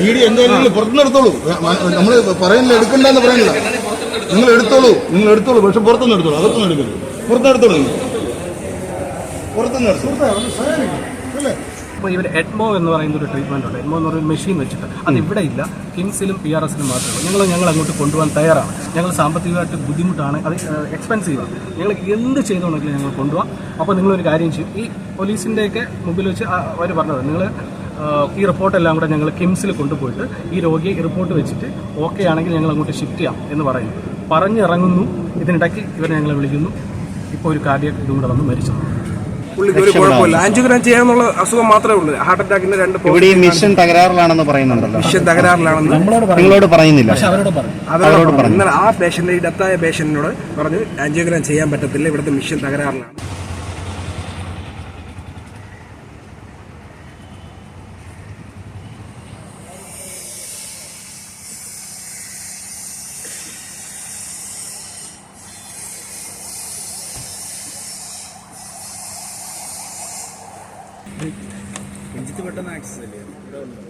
Media. എന്തായാലും പുറത്തുനിന്ന് എടുത്തോളൂ. നമ്മൾ പറയുന്നില്ല എടുക്കണ്ടെന്ന് പറയുന്നില്ല. നിങ്ങൾ എടുത്തോളൂ നിങ്ങൾ എടുത്തോളൂ. പക്ഷെ പുറത്തുനിന്ന് എടുത്തോളൂ. അകത്തുനിന്ന് എടുക്കരുത്. പുറത്തുനിന്ന് എടുത്തോളൂ നിങ്ങൾ. പുറത്തുനിന്ന് എടുത്തോളൂ. അല്ലേ? അപ്പോൾ ഇവർ എഡ്മോ എന്ന് പറയുന്ന ഒരു ട്രീറ്റ്മെന്റ് ഉണ്ട്. എഡ്മോ എന്ന് പറയുന്ന മെഷീൻ വെച്ചിട്ട്. അത് ഇവിടെ ഇല്ല. കിംസിലും പി ആർ എസിലും മാത്രമേ ഉള്ളൂ. ഞങ്ങൾ ഞങ്ങൾ അങ്ങോട്ട് കൊണ്ടുപോകാൻ തയ്യാറാണ്. ഞങ്ങൾ സാമ്പത്തികമായിട്ട് ബുദ്ധിമുട്ടാണ്. അത് എക്സ്പെൻസീവാണ് ഞങ്ങൾ എന്ത് ചെയ്തോണെങ്കിലും ഞങ്ങൾ കൊണ്ടുപോകാം. അപ്പോൾ നിങ്ങളൊരു കാര്യം ചെയ്യും. ഈ പോലീസിന്റെയൊക്കെ മുമ്പിൽ വെച്ച് അവർ പറഞ്ഞത്. നിങ്ങൾ ഈ റിപ്പോർട്ടെല്ലാം കൂടെ ഞങ്ങൾ കിംസിൽ കൊണ്ടുപോയിട്ട് ഈ രോഗിയെ ഈ റിപ്പോർട്ട് വെച്ചിട്ട് ഓക്കെ ആണെങ്കിൽ ഞങ്ങൾ അങ്ങോട്ട് ഷിഫ്റ്റ് ചെയ്യാം എന്ന് പറയുന്നു. പറഞ്ഞിറങ്ങുന്നു. ഇതിനിടയ്ക്ക് ഇവരെ ഞങ്ങൾ വിളിക്കുന്നു. ഇപ്പോൾ ഒരു കാർഡിയക് ഇതും കൂടെ വന്ന് മരിച്ചു. പുള്ളിക്ക് ഒരു കുഴപ്പമില്ല. ആൻജിയോഗ്രാം ചെയ്യാന്നുള്ള അസുഖം മാത്രമേ ഉള്ളൂ. ഹാർട്ട് അറ്റാക്കിന്റെ രണ്ട് ഇവിടെ മിഷൻ തകരാറിലാണെന്ന് പറയുന്നുണ്ടല്ലോ. മിഷൻ തകരാറിലാണെന്ന്. നിങ്ങളോട് പറയുന്നില്ല. അവരോട് പറഞ്ഞു അവരോട് പറഞ്ഞു ആ പേഷ്യന്റ് ഈ ഡെത്തായ പേഷ്യന്റിനോട് പറഞ്ഞു ആൻജിയോഗ്രാം ചെയ്യാൻ പറ്റത്തില്ല. ഇവിടുത്തെ മിഷൻ തകരാറിലാണ്. നെക്സ്റ്റ് ബട്ടൺ ആക്സസ് അല്ലേ? ഇവിടെ ഉണ്ട്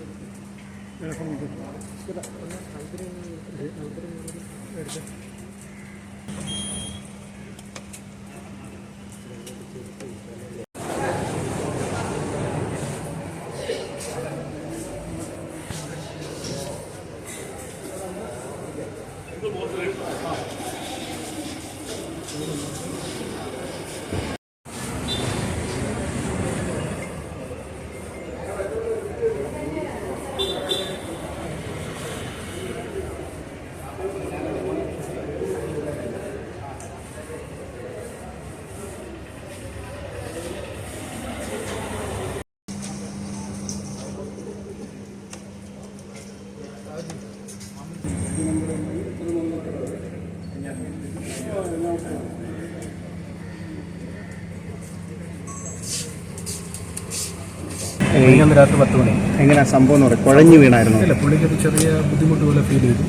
മിനിഞ്ഞാന്ന് രാത്രി പത്ത് മണി. എങ്ങനെ സംഭവം എന്ന് കുഴഞ്ഞു വീണായിരുന്നു? ഇല്ല പുള്ളിക്ക് ഒരു ചെറിയ ബുദ്ധിമുട്ട് പോലെ ഫീൽ ചെയ്തു.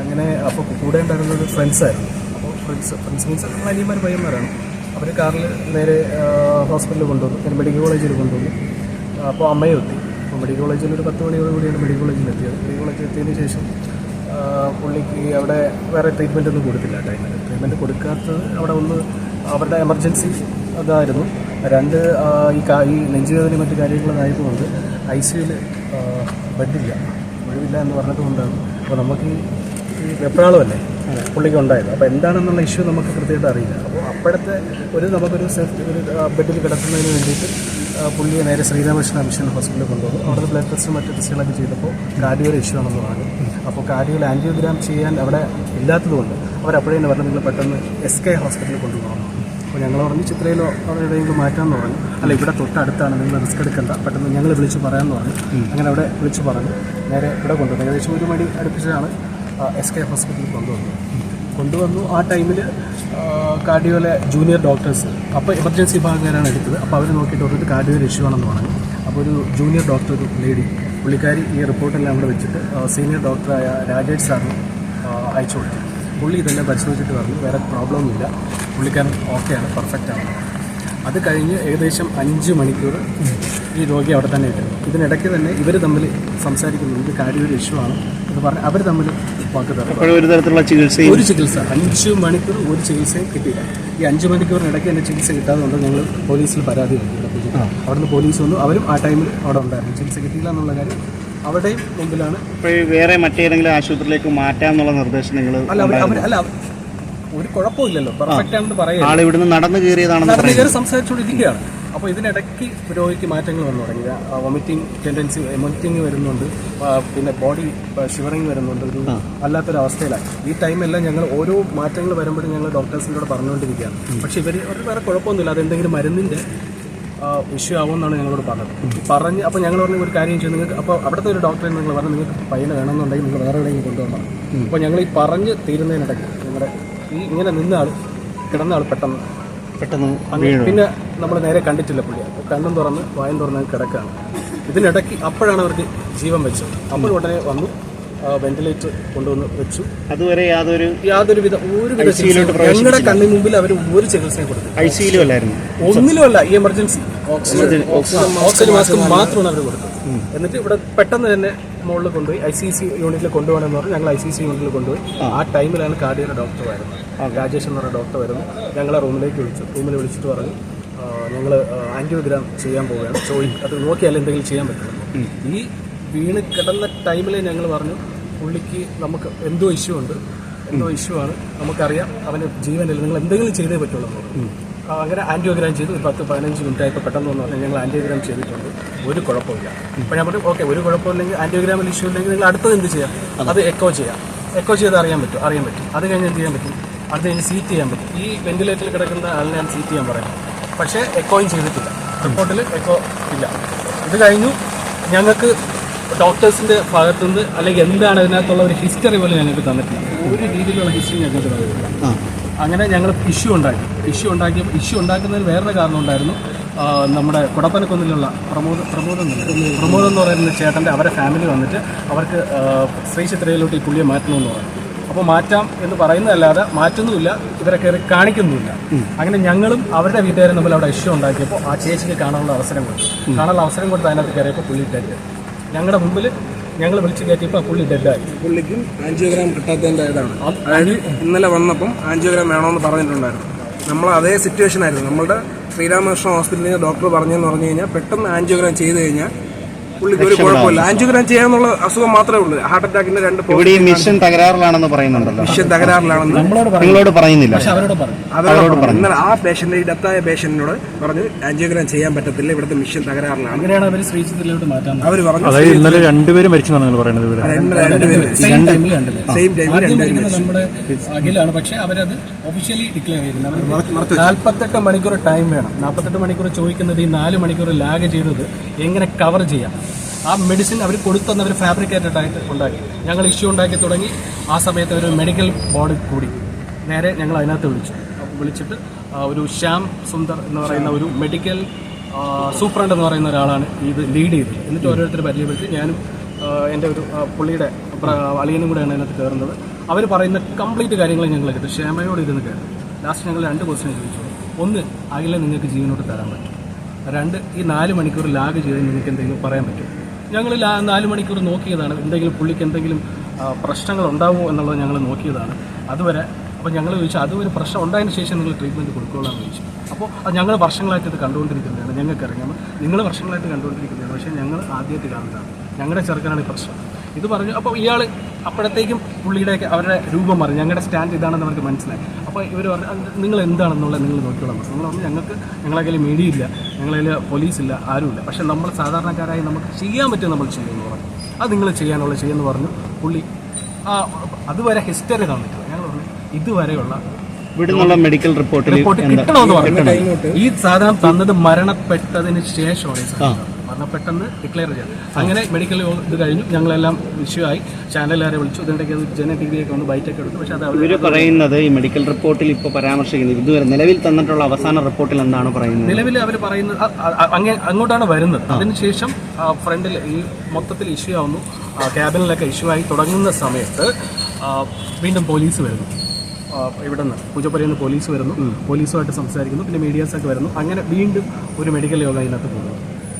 അങ്ങനെ അപ്പോൾ കൂടെ ഉണ്ടായിരുന്നത് ഫ്രണ്ട്സായിരുന്നു അപ്പോൾ ഫ്രണ്ട്സ് ഫ്രണ്ട്സ് മീൻസ് നമ്മൾ അനിയന്മാർ പയ്യന്മാരാണ്. അവർ കാറിൽ നേരെ ഹോസ്പിറ്റലിൽ കൊണ്ടുവന്നു. പിന്നെ മെഡിക്കൽ കോളേജിൽ കൊണ്ടുവന്നു. അപ്പോൾ അമ്മയും എത്തി. അപ്പോൾ മെഡിക്കൽ കോളേജിൽ ഒരു പത്ത് മണിയോട് കൂടിയാണ് മെഡിക്കൽ കോളേജിൽ എത്തിയത്. മെഡിക്കൽ കോളേജിൽ എത്തിയതിന് ശേഷം പുള്ളിക്ക് അവിടെ വേറെ ട്രീറ്റ്മെന്റ് ഒന്നും കൊടുത്തില്ല ടൈമിൽ ട്രീറ്റ്മെന്റ് കൊടുക്കാത്തത് അവിടെ ഒന്ന് അവരുടെ എമർജൻസി അതായിരുന്നു രണ്ട് ഈ കാ ഈ നെഞ്ചുവേദന മറ്റു കാര്യങ്ങളായതുകൊണ്ട് ഐ സിയിൽ ബെഡില്ല. ഒഴിവില്ല എന്ന് പറഞ്ഞതുകൊണ്ടാണ്. അപ്പോൾ നമുക്ക് ഈ വെപ്രാളമല്ലേ? പുള്ളിക്ക് ഉണ്ടായത്. അപ്പോൾ എന്താണെന്നുള്ള ഇഷ്യൂ നമുക്ക് കൃത്യമായിട്ട് അറിയില്ല. അപ്പോൾ അപ്പോഴത്തെ ഒരു നമുക്കൊരു സേഫ്റ്റി ഒരു ബെഡിൽ കിടക്കുന്നതിന് വേണ്ടിയിട്ട് പുള്ളിയെ നേരെ ശ്രീരാമകൃഷ്ണ മിഷൻ ഹോസ്പിറ്റലിൽ കൊണ്ടുവന്നു. അവിടെ ബ്ലഡ് ടെസ്റ്റും മറ്റു ടെസ്റ്റുകളൊക്കെ ചെയ്തപ്പോൾ കാർഡിയോയുടെ ഇഷ്യൂ ആണെന്ന് പറഞ്ഞു. അപ്പോൾ കാർഡിയോയിൽ ആന്റിയോഗ്രാം ചെയ്യാൻ അവിടെ ഇല്ലാത്തതുകൊണ്ട് അവരപ്പോഴേ തന്നെ പറഞ്ഞു നിങ്ങൾ പെട്ടെന്ന് എസ് കെ ഹോസ്പിറ്റലിൽ കൊണ്ടുപോകണം. അപ്പോൾ ഞങ്ങൾ പറഞ്ഞു ചിത്രയിലോ അവിടെ എവിടെയെങ്കിലും മാറ്റാമെന്ന് പറഞ്ഞു. അല്ല ഇവിടെ തൊട്ടടുത്താണ് നിങ്ങൾ റിസ്ക് എടുക്കണ്ട. പെട്ടെന്ന് ഞങ്ങൾ വിളിച്ച് പറയാമെന്ന് പറഞ്ഞു. അങ്ങനെ അവിടെ വിളിച്ച് പറഞ്ഞു. നേരെ ഇവിടെ കൊണ്ടുവന്നു. ഏകദേശം ഒരു മണി അടുപ്പിച്ചാണ് എസ് കെ ഹോസ്പിറ്റലിൽ കൊണ്ടുവന്നത്. കൊണ്ടുവന്നു. ആ ടൈമിൽ കാർഡിയോയിലെ ജൂനിയർ ഡോക്ടേഴ്സ് അപ്പോൾ എമർജൻസി വിഭാഗക്കാരാണ് എടുത്തത്. അപ്പോൾ അവർ നോക്കിയിട്ട് പറഞ്ഞിട്ട് കാർഡിയോയിൽ ഇഷ്യൂ ആണെന്ന് പറഞ്ഞു. അപ്പോൾ ഒരു ജൂനിയർ ഡോക്ടർ ഒരു ലേഡി പുള്ളിക്കാരി ഈ റിപ്പോർട്ടെല്ലാം അവിടെ വെച്ചിട്ട് സീനിയർ ഡോക്ടറായ രാജേഷ് സാറിന് അയച്ചു കൊടുത്തു. പുള്ളി ഇതെല്ലാം പരിശോധിച്ചിട്ട് പറഞ്ഞു. വേറെ പ്രോബ്ലം ഒന്നുമില്ല പുള്ളിക്കാരൻ ഓക്കെയാണ് പെർഫെക്റ്റ് ആണ്. അത് കഴിഞ്ഞ് ഏകദേശം അഞ്ച് മണിക്കൂർ ഈ രോഗി അവിടെ തന്നെ ഇട്ടു. ഇതിനിടയ്ക്ക് തന്നെ ഇവർ തമ്മിൽ സംസാരിക്കുന്നുണ്ട്. ഇത് കാര്യമൊരു ഇഷ്യൂ ആണ് എന്ന് പറഞ്ഞ് അവർ തമ്മിൽ ഒരു തരത്തിലുള്ള ചികിത്സ ഒരു ചികിത്സ. അഞ്ച് മണിക്കൂർ ഒരു ചികിത്സയും കിട്ടിയില്ല. ഈ അഞ്ച് മണിക്കൂറിനിടയ്ക്ക് തന്നെ ചികിത്സ കിട്ടാതെ കൊണ്ട് ഞങ്ങൾ പോലീസിൽ പരാതി കൊടുത്തു അവിടുന്ന് പോലീസ് വന്നു. അവരും ആ ടൈമിൽ അവിടെ ഉണ്ടായിരുന്നു. ചികിത്സ കിട്ടിയില്ല എന്നുള്ള കാര്യം അവിടെയും മുമ്പിലാണ്. വേറെ മറ്റേതെങ്കിലും ആശുപത്രിയിലേക്ക് മാറ്റാമെന്നുള്ള നിർദ്ദേശം നിങ്ങൾ അല്ല അവർ അല്ല ഒരു കുഴപ്പമില്ലല്ലോ. പെർഫെക്റ്റ് ആണെന്ന് പറയാം ആൾ ഇവിടുന്ന് നടന്നു കയറിയതാണെന്ന് നടന്നു കയറി സംസാരിച്ചുകൊണ്ടിരിക്കുകയാണ്. അപ്പോൾ ഇതിനിടയ്ക്ക് രോഗിക്ക് മാറ്റങ്ങൾ വന്നു തുടങ്ങി. വൊമിറ്റിംഗ് ടെൻഡൻസി വൊമിറ്റിംഗ് വരുന്നുണ്ട്. പിന്നെ ബോഡി ഷിവറിങ് വരുന്നുണ്ട്. ഒരു അല്ലാത്തൊരു അവസ്ഥയിലാണ് ഈ ടൈമെല്ലാം ഞങ്ങൾ ഓരോ മാറ്റങ്ങൾ വരുമ്പോഴും ഞങ്ങൾ ഡോക്ടേഴ്സിന്റെ കൂടെ പറഞ്ഞുകൊണ്ടിരിക്കുകയാണ്. പക്ഷേ ഇവർ ഒരു വേറെ കുഴപ്പമൊന്നുമില്ല. അതെന്തെങ്കിലും മരുന്നിന്റെ ഇഷ്യൂ ആവുമെന്നാണ് ഞങ്ങളോട് പറഞ്ഞത്. പറഞ്ഞ് അപ്പോൾ ഞങ്ങൾ പറഞ്ഞ ഒരു കാര്യം ചെയ്യും. നിങ്ങൾക്ക് അപ്പോൾ അവിടുത്തെ ഒരു ഡോക്ടറെ നിങ്ങൾ പറഞ്ഞു നിങ്ങൾക്ക് പയ്യനെ വേണമെന്നുണ്ടെങ്കിൽ നിങ്ങൾ വേറെ എവിടെയെങ്കിലും കൊണ്ടുപോകണം അപ്പോൾ ഞങ്ങൾ ഈ പറഞ്ഞ് തീരുന്നതിനിടയ്ക്ക് നിങ്ങളുടെ ഈ ഇങ്ങനെ നിന്ന ആൾ കിടന്ന ആൾ പെട്ടെന്ന് പെട്ടെന്ന് പിന്നെ നമ്മൾ നേരെ കണ്ടിട്ടില്ല പുള്ളി. അപ്പോൾ കണ്ണും തുറന്ന് വായും തുറന്ന് കിടക്കുകയാണ്. ഇതിനിടയ്ക്ക് അപ്പോഴാണ് അവർക്ക് ജീവൻ വെച്ചത്. അപ്പോൾ ഉടനെ വന്നു. വെന്റിലേറ്റർ കൊണ്ടുവന്ന് വെച്ചു. അതുവരെ യാതൊരു യാതൊരു വിധ ഒരു വിധ ഞങ്ങളുടെ കണ്ണിന് മുമ്പിൽ അവർ ഒരു ചികിത്സയും കൊടുത്തു ഐ സിയിലും അല്ലായിരുന്നു. ഒന്നിലുമല്ല ഈ എമർജൻസി ഓക്സിജൻ ഓക്സിജൻ മാസ്ക് മാത്രമാണ് അവർ കൊടുത്തത്. എന്നിട്ട് ഇവിടെ പെട്ടെന്ന് തന്നെ മുകളിൽ കൊണ്ടുപോയി ഐ സി സി യൂണിറ്റിൽ കൊണ്ടുപോകണമെന്ന് പറഞ്ഞു ഞങ്ങൾ ഐ സി സി യൂണിറ്റിൽ കൊണ്ടുപോയി. ആ. ടൈമിലാണ് കാർഡിയുടെ ഡോക്ടർ വരുന്നത്. രാജേഷ് എന്ന് പറയുന്ന ഡോക്ടർ വരുന്നു. ഞങ്ങളെ റൂമിലേക്ക് വിളിച്ചു. റൂമിൽ വിളിച്ചിട്ട് പറഞ്ഞു ഞങ്ങൾ ആന്റിയോഗ്രാം ചെയ്യാൻ പോവുകയാണ്. ചോദിക്കും അത് നോക്കിയാൽ എന്തെങ്കിലും ചെയ്യാൻ പറ്റുള്ളൂ. ഈ വീണ് കിടന്ന ടൈമിൽ ഞങ്ങൾ പറഞ്ഞു പുള്ളിക്ക് നമുക്ക് എന്തോ ഇഷ്യൂ ഉണ്ട്. എന്തോ ഇഷ്യൂ ആണ്. നമുക്കറിയാം അവന് ജീവനില്ല. നിങ്ങൾ എന്തെങ്കിലും ചെയ്തേ പറ്റുള്ളൂ. അങ്ങനെ ആന്റിയോഗ്രാം ചെയ്തു. ഒരു പത്ത് പതിനഞ്ച് മിനിറ്റ് ആയപ്പോൾ പെട്ടെന്ന് വന്നു പറഞ്ഞാൽ ഞങ്ങൾ ആന്റിയോഗ്രാം ചെയ്തിട്ടുണ്ട്. ഒരു കുഴപ്പമില്ല. അപ്പോൾ ഞാൻ പറഞ്ഞു ഓക്കെ ഒരു കുഴപ്പമില്ലെങ്കിൽ ആന്റിയോഗ്രാമിൽ ഇഷ്യൂ ഇല്ലെങ്കിൽ നിങ്ങൾ അടുത്തത് എന്ത് ചെയ്യാം? അത്. എക്കോ ചെയ്യാം. എക്കോ ചെയ്ത് അറിയാൻ പറ്റും അറിയാൻ പറ്റും. അത് കഴിഞ്ഞ് എന്ത് ചെയ്യാൻ പറ്റും? അത് കഴിഞ്ഞ് സീറ്റ് ചെയ്യാൻ പറ്റും. ഈ വെന്റിലേറ്ററിൽ കിടക്കുന്ന ആളിനെ ഞാൻ സീറ്റ് ചെയ്യാൻ പറയാം. പക്ഷേ എക്കോയും ചെയ്തിട്ടില്ല. റിപ്പോർട്ടിൽ എക്കോ ഇല്ല. ഇത് കഴിഞ്ഞു. ഞങ്ങൾക്ക് ഡോക്ടേഴ്സിന്റെ ഭാഗത്തുനിന്ന് അല്ലെങ്കിൽ എന്താണ് അതിനകത്തുള്ള ഒരു ഹിസ്റ്ററി പോലും ഞങ്ങൾക്ക് തന്നിട്ടില്ല. ഒരു രീതിയിലുള്ള ഹിസ്റ്ററി ഞങ്ങൾക്ക് തന്നിട്ടില്ല. അങ്ങനെ ഞങ്ങൾ ഇഷ്യൂ ഉണ്ടാക്കി. ഇഷ്യൂ ഉണ്ടാക്കിയപ്പോൾ ഇഷ്യൂ ഉണ്ടാക്കുന്നതിന് വേറൊരു കാരണം ഉണ്ടായിരുന്നു. നമ്മുടെ കുടപ്പനക്കുന്നിലുള്ള പ്രമോദ് പ്രമോദ് പ്രമോദം എന്ന് പറയുന്ന ചേട്ടന്റെ അവരെ ഫാമിലി വന്നിട്ട് അവർക്ക് സ്ത്രീ ചിത്രയിലോട്ട് ഈ പുള്ളിയെ മാറ്റണമെന്ന് പറഞ്ഞു. അപ്പോൾ മാറ്റാം എന്ന് പറയുന്നതല്ലാതെ മാറ്റുന്നുമില്ല ഇവരെ കയറി കാണിക്കുന്നുമില്ല. അങ്ങനെ ഞങ്ങളും അവരുടെ വീട്ടുകാരും തമ്മിൽ അവിടെ ഇഷ്യൂ ഉണ്ടാക്കിയപ്പോൾ ആ ചേച്ചിക്ക് കാണാനുള്ള അവസരം കൊടുത്തു. കാണാനുള്ള അവസരം കൊടുത്ത് അതിനകത്ത് കയറിയപ്പോൾ പുള്ളി ഡെഡ് ഞങ്ങളുടെ മുമ്പിൽ ഞങ്ങൾ വിളിച്ചു കയറ്റിയപ്പോൾ പുള്ളി ഡെഡായി പുള്ളിക്കും ആൻജിയോഗ്രാം കിട്ടാത്തതിന്റെ ഇതാണ്. അതായത് ഇന്നലെ വന്നപ്പം ആൻജിയോഗ്രാം വേണമെന്ന് പറഞ്ഞിട്ടുണ്ടായിരുന്നു. നമ്മൾ അതേ സിറ്റുവേഷൻ ആയിരുന്നു. നമ്മുടെ ശ്രീരാമകൃഷ്ണ ഹോസ്പിറ്റലിൽ ഡോക്ടർ പറഞ്ഞെന്ന് പറഞ്ഞു കഴിഞ്ഞാൽ പെട്ടെന്ന് ആൻജിയോഗ്രാം ചെയ്ത് കഴിഞ്ഞാൽ പുള്ളിക്ക് ഒരു കുഴപ്പമില്ല. ആൻജിയോഗ്രാം ചെയ്യാന്നുള്ള അസുഖം മാത്രമേ ഉള്ളൂ. ഹാർട്ട് അറ്റാക്കിന്റെ രണ്ട് ഇവിടെ ഈ മിഷൻ തകരാറിലാണെന്ന് പറയുന്നുണ്ടല്ലോ. മിഷൻ തകരാറിലാണെന്ന്. നിങ്ങളോട് പറയുന്നില്ല. പക്ഷെ അവരോട് പറഞ്ഞു. അവരോട് പറഞ്ഞു. ആ പേഷ്യന്റ് ഡെത്തായ പേഷ്യന്റിനോട് പറഞ്ഞു ആൻജിയോഗ്രാം ചെയ്യാൻ പറ്റത്തില്ല. ഇവിടുത്തെ മിഷൻ തകരാറിലാണ്. അവർ പറഞ്ഞു അതായത് ഇന്നലെ രണ്ടുപേരും മരിച്ചെന്നാണ് നിങ്ങൾ പറയുന്നത് രണ്ടുപേര് സെയിം ടൈമിൽ മരിക്കുന്നത് നമ്മുടെ അഖിലാണ്. പക്ഷെ അവരത് ഒഫീഷ്യലി ഡിക്ലെയർ ചെയ്യുന്നത് നാൽപ്പത്തെട്ട് മണിക്കൂർ ടൈം വേണം. നാൽപ്പത്തെട്ട് മണിക്കൂർ ചോദിക്കുന്നത് ഈ നാല് മണിക്കൂർ ലാഗ് ചെയ്തത് എങ്ങനെ കവർ ചെയ്യാം? ആ മെഡിസിൻ അവർ കൊടുത്തെന്ന് അവർ ഫാബ്രിക്കേറ്റഡ് ആയിട്ട് ഉണ്ടാക്കി. ഞങ്ങൾ ഇഷ്യൂ ഉണ്ടാക്കി തുടങ്ങി. ആ സമയത്ത് ഒരു മെഡിക്കൽ ബോർഡ് കൂടി. നേരെ ഞങ്ങൾ അതിനകത്ത് വിളിച്ചു. വിളിച്ചിട്ട് ഒരു ശ്യാം സുന്ദർ എന്ന് പറയുന്ന ഒരു മെഡിക്കൽ സൂപ്രണ്ട് എന്ന് പറയുന്ന ഒരാളാണ് ഇത് ലീഡ് ചെയ്തത്. എന്നിട്ട് ഓരോരുത്തർ പരിചയപ്പെടുത്തി. ഞാനും എന്റെ ഒരു പുള്ളിയുടെ അളിയനും കൂടെയാണ് അതിനകത്ത് കയറുന്നത്. അവർ പറയുന്ന കംപ്ലീറ്റ് കാര്യങ്ങൾ ഞങ്ങൾ കിട്ടും ക്ഷേമയോട് ഇരുന്ന് കേട്ടു. ലാസ്റ്റ് ഞങ്ങൾ രണ്ട് ക്വസ്റ്റ്യൻ ചോദിച്ചു. ഒന്ന് അഖിലെ നിങ്ങൾക്ക് ജീവനോട് തരാൻ പറ്റും. രണ്ട് ഈ നാല് മണിക്കൂർ ലാഗ് ചെയ്ത് നിങ്ങൾക്ക് എന്തെങ്കിലും പറയാൻ പറ്റും. ഞങ്ങൾ നാല് മണിക്കൂർ നോക്കിയതാണ്. എന്തെങ്കിലും പുള്ളിക്ക് എന്തെങ്കിലും പ്രശ്നങ്ങൾ ഉണ്ടാവുമോ എന്നുള്ളത് ഞങ്ങൾ നോക്കിയതാണ്. അതുവരെ അപ്പോൾ ഞങ്ങൾ ചോദിച്ചു ഒരു പ്രശ്നം ഉണ്ടായതിന് ശേഷം നിങ്ങൾ ട്രീറ്റ്മെന്റ് കൊടുക്കുകയുള്ളൂ ചോദിച്ചു അപ്പോൾ അത് ഞങ്ങൾ വർഷങ്ങളായിട്ട് ഇത് കണ്ടുകൊണ്ടിരിക്കുന്നതാണ്. ഞങ്ങൾക്കറിയാം നിങ്ങൾ വർഷങ്ങളായിട്ട് കണ്ടുകൊണ്ടിരിക്കുന്നതാണ്. പക്ഷേ ഞങ്ങൾ ആദ്യമായിട്ട് കാണുന്നതാണ്. ഞങ്ങളുടെ ചെറുക്കനാണ് ഈ പ്രശ്നം. ഇത് പറഞ്ഞു അപ്പോൾ ഇയാൾ അപ്പോഴത്തേക്കും പുള്ളിയുടെ അവരുടെ രൂപം മാറി ഞങ്ങളുടെ സ്റ്റാൻഡ് ഇതാണെന്ന് അവർക്ക് മനസ്സിലായി. അപ്പോൾ ഇവർ പറഞ്ഞു "അത് നിങ്ങൾ എന്താണെന്നുള്ളത് നിങ്ങൾ നോക്കിയോളാം നമ്മൾ പറഞ്ഞു ഞങ്ങൾക്ക് ഞങ്ങളെ കയ്യിൽ മീഡിയ ഇല്ല ഞങ്ങളെ കയ്യിൽ പോലീസില്ല ആരുമില്ല. പക്ഷെ നമ്മൾ സാധാരണക്കാരായി നമുക്ക് ചെയ്യാൻ പറ്റും നമ്മൾ ചെയ്യുമെന്ന് പറഞ്ഞു. അത് നിങ്ങൾ ചെയ്യാനുള്ള ചെയ്യുമെന്ന് പറഞ്ഞു. പുള്ളി ആ അതുവരെ ഹിസ്റ്ററി തന്നിട്ടില്ല. ഞങ്ങൾ പറഞ്ഞു ഇതുവരെയുള്ള ഇവിടെ മെഡിക്കൽ റിപ്പോർട്ടിൽ റിപ്പോർട്ട് കിട്ടണമെന്ന് പറഞ്ഞു ഈ സാധനം തന്നത് മരണപ്പെട്ടതിന് ശേഷമാണ് ഈ പെട്ടെന്ന് ഡിക്ലെയർ ചെയ്യാം. അങ്ങനെ മെഡിക്കൽ ഇത് കഴിഞ്ഞു. ഞങ്ങളെല്ലാം വിഷയമായി ചാനലുകാരെ വിളിച്ചു. ഇതിനിടയ്ക്ക് അത് ജന ടി വിയൊക്കെ വന്ന് ബൈറ്റൊക്കെ എടുത്തു. പക്ഷേ അത് അവർ ഇവർ പറയുന്നത് ഈ മെഡിക്കൽ റിപ്പോർട്ടിൽ ഇപ്പോൾ പരാമർശിക്കുന്നത് ഇതുവരെ നിലവിൽ തന്നിട്ടുള്ള അവസാന റിപ്പോർട്ടിൽ എന്താണ് പറയുന്നത്? നിലവിൽ അവർ പറയുന്നത് അങ്ങനെ അങ്ങോട്ടാണ് വരുന്നത്. അതിനുശേഷം ഫ്രണ്ടിൽ ഈ മൊത്തത്തിൽ ഇഷ്യൂ ആവുന്നു. ക്യാബിനിലൊക്കെ ഇഷ്യൂ ആയി തുടങ്ങുന്ന സമയത്ത് വീണ്ടും പോലീസ് വരുന്നു. ഇവിടെ നിന്ന് പൂജപ്പുരയിൽ നിന്ന് പോലീസ് വരുന്നു. പോലീസുമായിട്ട് സംസാരിക്കുന്നു. പിന്നെ മീഡിയാസൊക്കെ വരുന്നു. അങ്ങനെ വീണ്ടും ഒരു മെഡിക്കൽ യോഗ അതിനകത്ത് കൂടുന്നു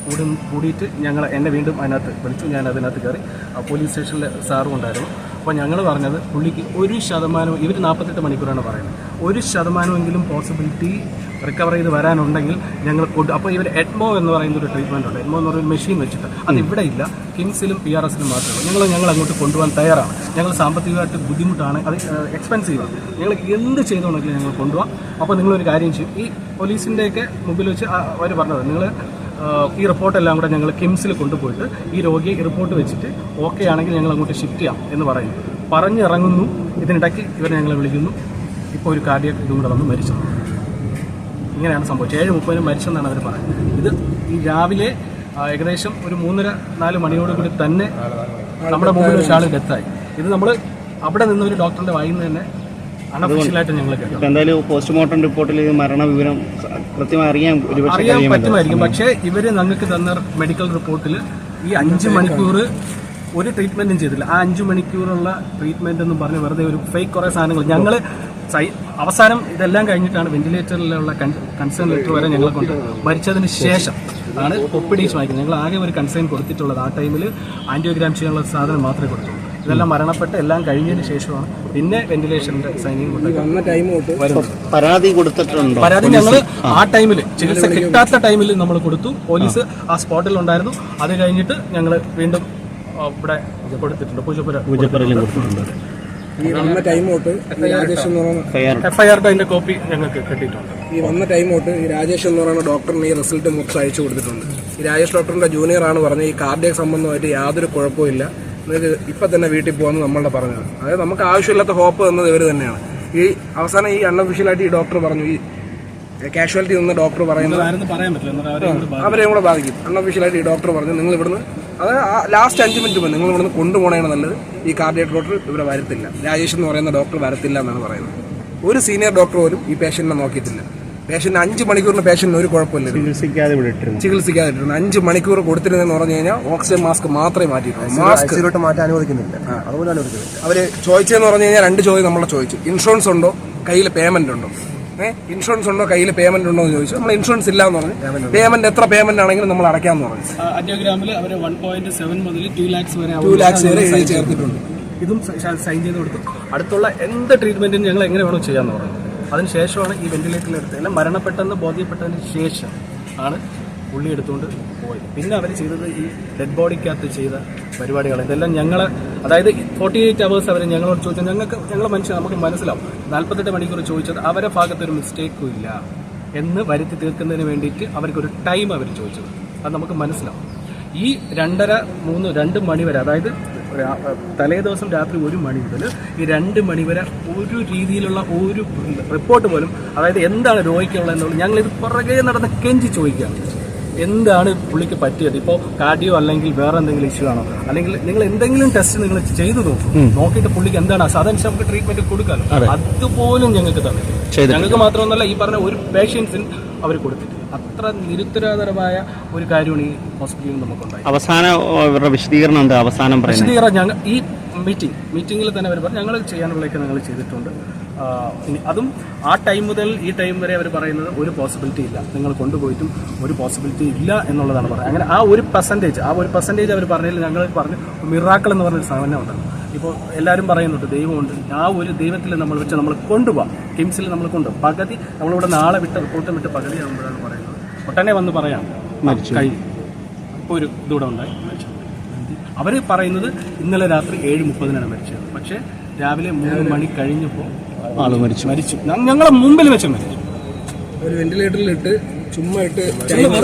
കൂടി കൂടിയിട്ട് ഞങ്ങൾ എന്നെ വീണ്ടും അതിനകത്ത് വിളിച്ചു. ഞാൻ അതിനകത്ത് കയറി ആ, പോലീസ് സ്റ്റേഷനിലെ സാറും ഉണ്ടായിരുന്നു. അപ്പോൾ ഞങ്ങൾ പറഞ്ഞത് പുള്ളിക്ക് ഒരു ശതമാനം ഇവർ നാൽപ്പത്തെട്ട് മണിക്കൂറാണ് പറയുന്നത്. ഒരു ശതമാനമെങ്കിലും പോസിബിലിറ്റി റിക്കവർ ചെയ്ത് വരാനുണ്ടെങ്കിൽ ഞങ്ങൾ കൊണ്ട് അപ്പോൾ ഇവർ എഡ്മോ എന്ന് പറയുന്ന ഒരു ട്രീറ്റ്മെന്റ് ഉണ്ട്. എഡ്മോ എന്ന് പറയുന്ന മെഷീൻ വെച്ചിട്ട്. അത് ഇവിടെ ഇല്ല. കിങ്സിലും പി ആർ എസിലും മാത്രമേ ഞങ്ങൾ ഞങ്ങൾ അങ്ങോട്ട് കൊണ്ടുപോകാൻ തയ്യാറാണ്. ഞങ്ങൾ സാമ്പത്തികമായിട്ട് ബുദ്ധിമുട്ടാണ്. അത് എക്സ്പെൻസീവാണ് ഞങ്ങൾ എന്ത് ചെയ്തോണെങ്കിലും ഞങ്ങൾ കൊണ്ടുപോകാം. അപ്പോൾ നിങ്ങളൊരു കാര്യം ചെയ്യും. ഈ പോലീസിന്റെയൊക്കെ മുമ്പിൽ വെച്ച് അവർ പറഞ്ഞത്. നിങ്ങൾ ഈ റിപ്പോർട്ടെല്ലാം കൂടെ ഞങ്ങൾ കിംസിൽ കൊണ്ടുപോയിട്ട് ഈ രോഗിയെ ഈ റിപ്പോർട്ട് വെച്ചിട്ട് ഓക്കെ ആണെങ്കിൽ ഞങ്ങൾ അങ്ങോട്ട് ഷിഫ്റ്റ് ചെയ്യാം എന്ന് പറയും പറഞ്ഞിറങ്ങുന്നു. ഇതിനിടയ്ക്ക് ഇവരെ ഞങ്ങൾ വിളിക്കുന്നു. ഇപ്പോൾ ഒരു കാർഡിയക് ഇതും കൂടെ വന്ന് മരിച്ചു. ഇങ്ങനെയാണ് സംഭവിച്ചത് ഏഴ് മുപ്പതിന് മരിച്ചെന്നാണ് അവർ പറയുന്നത്. ഇത് ഈ രാവിലെ ഏകദേശം ഒരു മൂന്നര നാല് മണിയോടുകൂടി തന്നെ നമ്മുടെ മുമ്പിൽ ഒരാൾ ഡെത്തായി ഇത് നമ്മൾ അവിടെ നിന്ന് ഒരു ഡോക്ടറിന്റെ വായിൽ നിന്ന് തന്നെ എന്തായാലും പോസ്റ്റ്മോർട്ടം റിപ്പോർട്ടിൽ മരണ വിവരം കൃത്യമായി അറിയാൻ പറ്റുമായിരിക്കും. പക്ഷേ ഇവർ ഞങ്ങൾക്ക് തന്ന മെഡിക്കൽ റിപ്പോർട്ടിൽ ഈ അഞ്ച് മണിക്കൂർ ഒരു ട്രീറ്റ്മെന്റും ചെയ്തില്ല. ആ അഞ്ചു മണിക്കൂറുള്ള ട്രീറ്റ്മെന്റ് എന്ന് പറഞ്ഞ് വെറുതെ ഒരു ഫേക്ക് കുറേ സാധനങ്ങൾ. ഞങ്ങൾ അവസാനം ഇതെല്ലാം കഴിഞ്ഞിട്ടാണ് വെന്റിലേറ്ററിലുള്ള കൺസേൺ ലെറ്റർ വരെ ഞങ്ങളെ കൊണ്ട് മരിച്ചതിന് ശേഷം ആണ് ഒപ്പിഡീസ് വാങ്ങിക്കുന്നത് ഞങ്ങൾ ആകെ ഒരു കൺസേൺ കൊടുത്തിട്ടുള്ളത് ആ ടൈമിൽ ആന്റിയോഗ്രാം ചെയ്യാനുള്ള സാധനം മാത്രമേ കൊടുത്തുള്ളൂ. ഇതെല്ലാം മരണപ്പെട്ട് എല്ലാം കഴിഞ്ഞതിന് ശേഷമാണ് പിന്നെ വെന്റിലേഷന്റെ സൈനിങ് കൊണ്ട് പരാതി കൊടുത്തിട്ടുണ്ട്? പരാതി ഞങ്ങൾ ആ ടൈമിൽ ചികിത്സ കിട്ടാത്ത ടൈമിൽ നമ്മൾ കൊടുത്തു. പോലീസ് ആ സ്പോട്ടിൽ ഉണ്ടായിരുന്നു അത് കഴിഞ്ഞിട്ട് ഞങ്ങൾ വീണ്ടും ഇവിടെ കൊടുത്തിട്ടുണ്ട്. പൂജപ്പുര പൂജപ്പറയിലും കൊടുത്തിട്ടുണ്ട്. ഈ വന്ന ടൈം തൊട്ട് ഈ രാജേഷ് എന്ന് പറയുന്ന ഫയർ എഫ് ഐ ആറിന്റെ അതിന്റെ കോപ്പി ഞങ്ങൾക്ക് കിട്ടിയിട്ടുണ്ട്. ഈ വന്ന ടൈം തൊട്ട് ഈ രാജേഷ് എന്ന് പറയുന്ന ഡോക്ടറിന് ഈ റിസൾട്ട് മൊത്തം അയച്ചു കൊടുത്തിട്ടുണ്ട്. ഈ രാജേഷ് ഡോക്ടറിന്റെ ജൂനിയർ ആണ് പറഞ്ഞത് ഈ കാർഡിയക് സംബന്ധമായിട്ട് യാതൊരു കുഴപ്പമില്ല നിങ്ങൾക്ക് ഇപ്പൊ തന്നെ വീട്ടിൽ പോകാമെന്ന് നമ്മളുടെ പറഞ്ഞത് അതായത് നമുക്ക് ആവശ്യമില്ലാത്ത ഹോപ്പ് തന്നത് ഇവർ തന്നെയാണ്. ഈ അവസാനം ഈ അൺഒഫീഷ്യലായിട്ട് ഈ ഡോക്ടർ പറഞ്ഞു ഈ കാഷ്വാലിറ്റി നിന്ന് ഡോക്ടർ പറയുന്നത് അവരെയും കൂടെ ബാധിക്കും. അൺഒഫീഷ്യലായിട്ട് ഈ ഡോക്ടർ പറഞ്ഞു നിങ്ങൾ ഇവിടുന്ന് അത് ലാസ്റ്റ് അഞ്ച് മിനിറ്റ് മുമ്പ് നിങ്ങൾ ഇവിടുന്ന് കൊണ്ടുപോകണേ നല്ലത്. ഈ കാർഡിയക് ഡോക്ടർ ഇവിടെ വരത്തില്ല. രാജേഷ് എന്ന് പറയുന്ന ഡോക്ടർ വരത്തില്ല എന്നാണ് പറയുന്നത്. ഒരു സീനിയർ ഡോക്ടർ പോലും ഈ പേഷ്യന്റിനെ നോക്കിയിട്ടില്ല. പേഷ്യന്റ് അഞ്ച് മണിക്കൂറിന് പേഷ്യന്റിന് ഒരു കുഴപ്പമില്ല. ചികിത്സിക്കാതെ വിട്ടിരുന്നു ചികിത്സിക്കാതിരുന്നു. അഞ്ച് മണിക്കൂർ കൊടുത്തിരുന്നെന്ന് പറഞ്ഞു കഴിഞ്ഞാൽ ഓക്സിജൻ മാസ്ക് മാത്രമേ മാറ്റിയിട്ടുള്ളൂ. മാസ്ക് ഐസിയിലോട്ട് മാറ്റാൻ അനുവദിക്കുന്നില്ല. അതുപോലെ അനുവദിക്കുന്നില്ല. അവർ ചോദിച്ചതെന്ന് പറഞ്ഞു കഴിഞ്ഞാൽ രണ്ട് ചോദ്യം നമ്മളെ ചോദിച്ചു. ഇൻഷുറൻസ് ഉണ്ടോ? കയ്യിൽ പേയ്മെന്റ് ഉണ്ടോ? ഏഹ് ഇൻഷുറൻസ് ഉണ്ടോ? കയ്യിൽ പേയ്മെന്റ് ഉണ്ടോ എന്ന് ചോദിച്ചു. നമ്മൾ ഇൻഷുറൻസ് ഇല്ല എന്ന് പറഞ്ഞു പേയ്മെന്റ് എത്ര പേയ്മെന്റ് ആണെങ്കിലും നമ്മൾ അടയ്ക്കാന്ന് പറഞ്ഞു. ആ, ആന്റിയോഗ്രാമിൽ അവർ വൺ പോയിന്റ് സെവൻ മുതൽ ടു ലാക്സ് വരെ ടു ലാക്സ് വരെ എഴുതി ചേർത്തിട്ടുണ്ട്. ഇതും സൈൻ ചെയ്ത് കൊടുത്തു. അടുത്തുള്ള എന്ത് ട്രീറ്റ്മെന്റും ഞങ്ങൾ എങ്ങനെ വേണോ ചെയ്യാന്ന് പറഞ്ഞു. അതിനുശേഷമാണ് ഈ വെന്റിലേറ്ററിൽ എടുത്തത്. എല്ലാം മരണപ്പെട്ടെന്ന് ബോധ്യപ്പെട്ടതിന് ശേഷം ആണ് പുള്ളി എടുത്തുകൊണ്ട് പോയത്. പിന്നെ അവർ ചെയ്തത് ഈ ഡെഡ് ബോഡിക്കകത്ത് ചെയ്ത പരിപാടികൾ ഇതെല്ലാം ഞങ്ങൾ അതായത് ഫോർട്ടി എയ്റ്റ് അവേഴ്സ് അവർ ഞങ്ങളോട് ചോദിച്ചാൽ ഞങ്ങൾക്ക് ഞങ്ങൾ മനുഷ്യർ നമുക്ക് മനസ്സിലാവും. നാൽപ്പത്തെട്ട് മണിക്കൂർ ചോദിച്ചത് അവരെ ഭാഗത്ത് ഒരു മിസ്റ്റേക്കും ഇല്ല എന്ന് വരുത്തി തീർക്കുന്നതിന് വേണ്ടിയിട്ട് അവർക്കൊരു ടൈം അവർ ചോദിച്ചത്. അത് നമുക്ക് മനസ്സിലാവും. ഈ രണ്ടര മൂന്ന് രണ്ട് മണി വരെ അതായത് തലേ ദിവസം രാത്രി ഒരു മണി മുതൽ ഈ രണ്ട് മണി വരെ ഒരു രീതിയിലുള്ള ഒരു റിപ്പോർട്ട് പോലും അതായത് എന്താണ് രോഗിക്കുള്ളത് എന്നുള്ളത് ഞങ്ങളിത് പുറകെ നടന്ന് കെഞ്ചി ചോദിക്കുകയാണ് എന്താണ് പുള്ളിക്ക് പറ്റിയത്? ഇപ്പോൾ കാർഡിയോ അല്ലെങ്കിൽ വേറെ എന്തെങ്കിലും ഇഷ്യൂ ആണോ? അല്ലെങ്കിൽ നിങ്ങൾ എന്തെങ്കിലും ടെസ്റ്റ് നിങ്ങൾ ചെയ്തു നോക്കും. നോക്കിയിട്ട് പുള്ളിക്ക് എന്താണ് സാധാരണ അതനുസരിച്ച് നമുക്ക് ട്രീറ്റ്മെന്റ് കൊടുക്കാമല്ലോ അതുപോലും ഞങ്ങൾക്ക് തന്നിട്ടില്ല. ഞങ്ങൾക്ക് മാത്രമൊന്നല്ല ഈ പറഞ്ഞ ഒരു പേഷ്യൻസിന് അവർ കൊടുത്തിട്ടില്ല. അത്ര നിരുത്തരതരമായ ഒരു കാര്യമാണ് ഈ ഹോസ്പിറ്റലിൽ നമുക്കുണ്ടായി അവസാന വിശദീകരണം എന്താ? അവസാനം വിശദീകരണം ഞങ്ങൾ ഈ മീറ്റിംഗ് മീറ്റിംഗിൽ തന്നെ അവർ പറഞ്ഞു ഞങ്ങൾ ചെയ്യാനുള്ളതൊക്കെ ഞങ്ങൾ ചെയ്തിട്ടുണ്ട്. ഇനി അതും ആ ടൈം മുതൽ ഈ ടൈം വരെ അവർ പറയുന്നത് ഒരു പോസിബിലിറ്റി ഇല്ല. നിങ്ങൾ കൊണ്ടുപോയിട്ടും ഒരു പോസിബിലിറ്റി ഇല്ല എന്നുള്ളതാണ് പറയുന്നത്. അങ്ങനെ ആ ഒരു പെർസെന്റേജ് ആ ഒരു പെർസെന്റേജ് അവർ പറഞ്ഞതിൽ ഞങ്ങൾ പറഞ്ഞു മിറാക്കൾ എന്ന് പറഞ്ഞൊരു സാധനം ഉണ്ട് ഇപ്പോൾ എല്ലാവരും പറയുന്നുണ്ട് ദൈവമുണ്ട്. ആ ഒരു ദൈവത്തിൽ നമ്മൾ വെച്ച് നമ്മൾ കൊണ്ടുപോകാം കിംസിൽ നമ്മൾ കൊണ്ടുപോകും പകുതി നമ്മളിവിടെ നാളെ വിട്ട് റിപ്പോർട്ട് വിട്ട് പകുതി ആകുമ്പോഴാണ് പറയുന്നത്. ഒട്ടനെ വന്ന് പറയാം. മരിച്ചു. കഴിഞ്ഞു ഇപ്പോൾ ഒരു ഇതൂടെ ഉണ്ടായി. മരിച്ചു. അവർ പറയുന്നത് ഇന്നലെ രാത്രി ഏഴ് മുപ്പതിനാണ് മരിച്ചത്. പക്ഷേ രാവിലെ മൂന്ന് മണി കഴിഞ്ഞപ്പോൾ ആൾ മരിച്ചു. മരിച്ചു. ഞങ്ങളെ മുമ്പിൽ വെച്ച് മരിച്ചു. ഒരു വെന്റിലേറ്ററിൽ ഇട്ട് ചുമ്മാ ഇട്ട്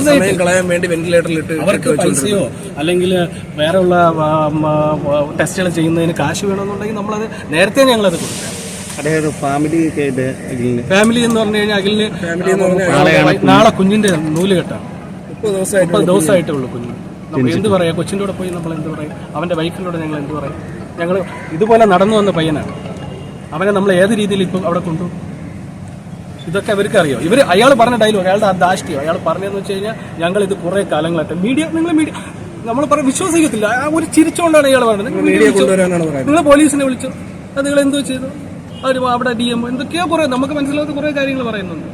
സമയം കളയാൻ വേണ്ടി വെന്റിലേറ്ററിൽ ഇട്ട് അവർക്ക്. പൈസയോ അല്ലെങ്കിൽ വേറെയുള്ള ടെസ്റ്റുകൾ ചെയ്യുന്നതിന് കാശ് വേണമെന്നുണ്ടെങ്കിൽ നമ്മളത് നേരത്തെ ഞങ്ങളത് കൊടുക്കാം. അതായത് ഫാമിലി ഫാമിലി എന്ന് പറഞ്ഞു കഴിഞ്ഞാൽ അഖിലിന് ഫാമിലി എന്ന് പറഞ്ഞാൽ നാളെ കുഞ്ഞിന്റെ നൂൽ കെട്ടാണ് മുപ്പത് ദിവസമായിട്ട് മുപ്പത് ദിവസമായിട്ടേ ഉള്ളൂ കുഞ്ഞ്. നമ്മൾ എന്ത് പറയാ? കൊച്ചിന്റെ കൂടെ പോയി നമ്മൾ എന്ത് പറയും? അവന്റെ വൈഫിനോട് ഞങ്ങൾ എന്ത് പറയും? ഞങ്ങൾ ഇതുപോലെ നടന്നു വന്ന പയ്യനാണ്. അവനെ നമ്മൾ ഏത് രീതിയിൽ ഇപ്പം അവിടെ കൊണ്ടു ഇതൊക്കെ അവർക്ക് അറിയാം ഇവർ അയാൾ പറഞ്ഞ ഡയലോഗ് അയാളുടെ ആ ദാഷ്ട്യം അയാൾ പറഞ്ഞതെന്ന് വെച്ച് കഴിഞ്ഞാൽ ഞങ്ങൾ ഇത് കുറെ കാലങ്ങളായിട്ട് മീഡിയ നിങ്ങൾ മീഡിയ നമ്മൾ പറഞ്ഞ വിശ്വസിക്കത്തില്ല. ആ ഒരു ചിരിച്ചുകൊണ്ടാണ് ഇയാൾ പറയുന്നത്. നിങ്ങൾ പോലീസിനെ വിളിച്ചു? അത് നിങ്ങൾ എന്തോ ചെയ്തു? അവർ അവിടെ ഡി എം എന്തൊക്കെയോ കുറേ നമുക്ക് മനസ്സിലാത്ത കുറേ കാര്യങ്ങൾ പറയുന്നുണ്ട്.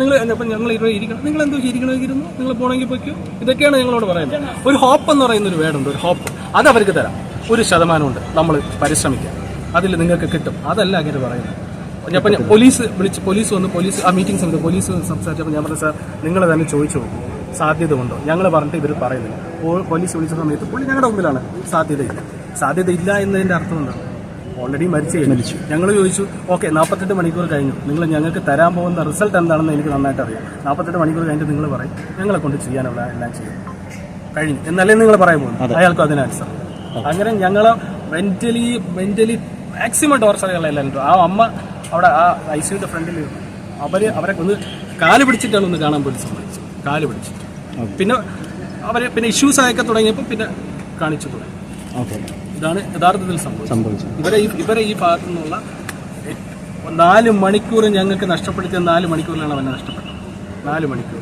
നിങ്ങൾ അപ്പം ഞങ്ങൾ ഇവിടെ ഇരിക്കണം. നിങ്ങൾ എന്തോ ഇരിക്കണമെങ്കിൽ ഇരുന്നു നിങ്ങൾ പോകണമെങ്കിൽ പോയിക്കോ. ഇതൊക്കെയാണ് ഞങ്ങളോട് പറയുന്നത്. ഒരു ഹോപ്പ് എന്ന് പറയുന്ന ഒരു വേടുണ്ട് ഒരു ഹോപ്പ്. അത് അവർക്ക് തരാം. ഒരു ശതമാനമുണ്ട്. നമ്മൾ പരിശ്രമിക്കാം. അതിൽ നിങ്ങൾക്ക് കിട്ടും. അതല്ല അങ്ങനെ പറയുന്നത്. ഞാൻ പോലീസ് വിളിച്ച് പോലീസ് വന്ന് പോലീസ് ആ മീറ്റിംഗ് സമയത്ത് പോലീസ് സംസാരിച്ചപ്പോൾ ഞാൻ പറഞ്ഞു സാർ നിങ്ങൾ തന്നെ ചോദിച്ചു നോക്കും. സാധ്യത ഉണ്ടോ? ഞങ്ങൾ പറഞ്ഞിട്ട് ഇവർ പറയുന്നില്ല. പോലീസ് വിളിച്ച സമയത്ത് പുള്ളി ഞങ്ങളുടെ മുമ്പിലാണ്. സാധ്യതയില്ല സാധ്യതയില്ല എന്നതിന്റെ അർത്ഥം എന്താണ്? ഓൾറെഡി മരിച്ചു മരിച്ചു. ഞങ്ങൾ ചോദിച്ചു ഓക്കെ നാൽപ്പത്തെട്ട് മണിക്കൂർ കഴിഞ്ഞു. നിങ്ങൾ ഞങ്ങൾക്ക് തരാൻ പോകുന്ന റിസൾട്ട് എന്താണെന്ന് എനിക്ക് നന്നായിട്ട് അറിയാം. നാൽപ്പത്തെട്ട് മണിക്കൂർ കഴിഞ്ഞിട്ട് നിങ്ങൾ പറയും. ഞങ്ങളെ കൊണ്ട് ചെയ്യാനുള്ള എല്ലാം ചെയ്യും. കഴിഞ്ഞു. എന്നല്ലേ നിങ്ങൾ പറയാൻ പോകുന്നത്? അയാൾക്കും അതിന് ആൻസർ അങ്ങനെ ഞങ്ങൾ മെന്റലി മെന്റലി മാക്സിമം ടോർച്ചറുകളെല്ലാം എല്ലാവരും ആ അമ്മ അവിടെ ആ ഐ സിയുടെ ഫ്രണ്ടിൽ അവർ അവരെ ഒന്ന് കാൽ പിടിച്ചിട്ടാണ് ഒന്ന് കാണാൻ പോലും സമ്മതിച്ചു കാൽ പിടിച്ചിട്ട് പിന്നെ അവർ പിന്നെ ഇഷ്യൂസ് ആയൊക്കെ തുടങ്ങിയപ്പോൾ പിന്നെ കാണിച്ചു തുടങ്ങി. ഓക്കെ ഇതാണ് യഥാർത്ഥത്തിൽ സംഭവിച്ചത്. സംഭവിച്ചു ഇവരെ ഇവരെ ഈ ഭാഗത്തു നിന്നുള്ള നാല് മണിക്കൂർ ഞങ്ങൾക്ക് നഷ്ടപ്പെടുത്തിയ നാല് മണിക്കൂറിലാണ് അവനെ നഷ്ടപ്പെട്ടത്. നാല് മണിക്കൂർ.